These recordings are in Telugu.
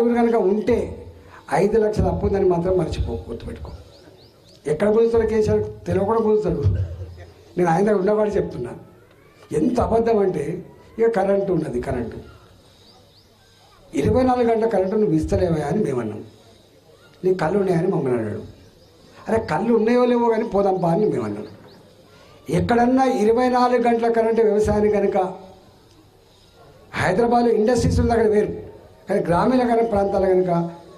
కనుక ఉంటే ఐదు లక్షల అప్పు ఉందని మాత్రం మర్చిపో గుర్తుపెట్టుకో. ఎక్కడ కుదురుతాడు కేసీఆర్ తెలియకుండా కుదురుతాడు నేను ఆయన దగ్గర ఉన్నవాడు చెప్తున్నా. ఎంత అబద్ధం అంటే ఇక కరెంటు ఉన్నది కరెంటు ఇరవై నాలుగు గంటల కరెంటు నువ్వు ఇస్తలేవా అని మేమన్నాం. నీ కళ్ళు ఉన్నాయని మమ్మల్ని అన్నాడు. అరే కళ్ళు ఉన్నాయో లేవో కానీ పోదాంపా అని మేమన్నాం. ఎక్కడన్నా ఇరవై నాలుగు గంటల కరెంటు వ్యవసాయానికి కనుక హైదరాబాద్లో ఇండస్ట్రీస్ ఉంది అక్కడ వేరు. కానీ గ్రామీణ కరెంట్ ప్రాంతాలు కనుక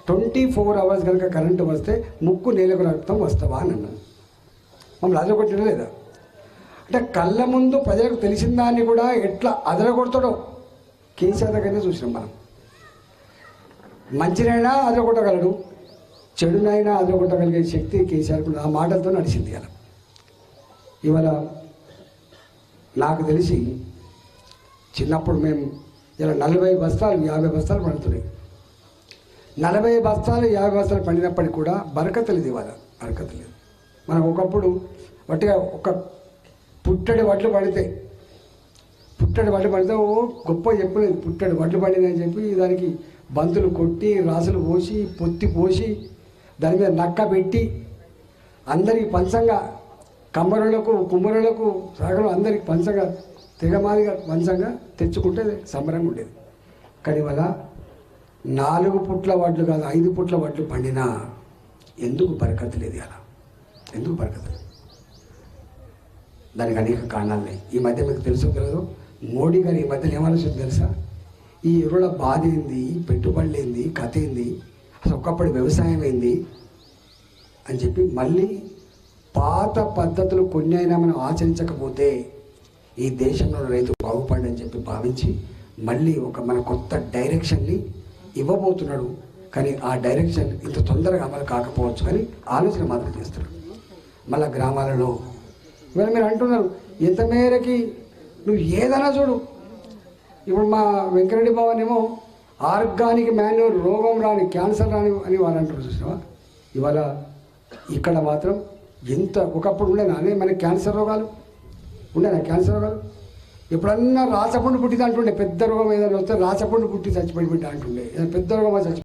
ట్వంటీ ఫోర్ అవర్స్ కనుక కరెంటు వస్తే ముక్కు నేలకు రక్తం వస్తావా అని అన్నాను మమ్మల్ని అదరగొట్టడం లేదా? అంటే కళ్ళ ముందు ప్రజలకు తెలిసిన దాన్ని కూడా ఎట్లా అదరగొడతాడో కేసీఆర్ దగ్గరనే చూసినాం మనం. మంచినైనా అదరగొట్టగలడు చెడునైనా అదరగొట్టగలిగే శక్తి కేసీఆర్ ఆ మాటలతో నడిచింది అలా ఇవాళ నాకు తెలిసి చిన్నప్పుడు మేము ఇలా నలభై బస్తాలు యాభై బస్తాలు పండుతున్నాయి. నలభై బస్తాలు యాభై బస్తాలు పండినప్పటికీ కూడా బరకత లేదు ఇవాళ. బరకత లేదు. మనం ఒకప్పుడు వట్టిగా ఒక పుట్టడి వడ్లు పడితే పుట్టడి వడ్లు పడితే ఓ గొప్ప చెప్పలేదు. పుట్టడి వడ్లు పడిందని చెప్పి దానికి బంతులు కొట్టి రాసులు పోసి పొత్తి పోసి దాని మీద నక్క పెట్టి అందరికి పంచంగా కమ్మరులకు కుమ్మరులకు సగం అందరికి పంచంగా తెగమాదిగా మంచంగా తెచ్చుకుంటే సంబరంగా ఉండేది. కానీ ఇవాళ నాలుగు పుట్ల వడ్లు కాదు ఐదు పుట్ల వడ్లు పండినా ఎందుకు బరకత లేదు అలా ఎందుకు బరకత లేదు? దానికి అనేక కారణాలు ఉన్నాయి. ఈ మధ్య మీకు తెలుసు మోడీ గారు ఈ మధ్యలో ఏమనిస్తుంది తెలుసా? ఈ ఎరువుల బాధ ఏంది? పెట్టుబడులు ఏంది? కథ ఏంది? అసలు ఒకప్పటి వ్యవసాయం ఏంది? అని చెప్పి మళ్ళీ పాత పద్ధతులు కొన్ని అయినా మనం ఆచరించకపోతే ఈ దేశంలో రైతు బాగుపడని చెప్పి భావించి మళ్ళీ ఒక మన కొత్త డైరెక్షన్ని ఇవ్వబోతున్నాడు. కానీ ఆ డైరెక్షన్ ఇంత తొందరగా అమలు కాకపోవచ్చు కానీ ఆలోచన మాత్రం చేస్తారు మళ్ళీ గ్రామాలలో ఇవాళ మీరు అంటున్నారు ఎంత మేరకి నువ్వు ఏదైనా చూడు. ఇప్పుడు మా వెంకరెడ్డి భవన్ ఏమో ఆర్గానిక్ మాన్యూర్ రోగం రాని క్యాన్సర్ రాని అని వాళ్ళు అంటారు చూసినావా ఇవాళ ఇక్కడ మాత్రం ఎంత ఒకప్పుడు ఉండే నానే మనకి క్యాన్సర్ రోగాలు. ఉండేనా క్యాన్సర్ రోగాలు ఎప్పుడన్నా రాచపండు పుట్టింది అంటుండే పెద్ద రోగం ఏదైనా వస్తే రాచపండు పుట్టి చచ్చిపోయి బిడ్డ అంటుండే. ఏదైనా పెద్ద రోగం చచ్చిపోయి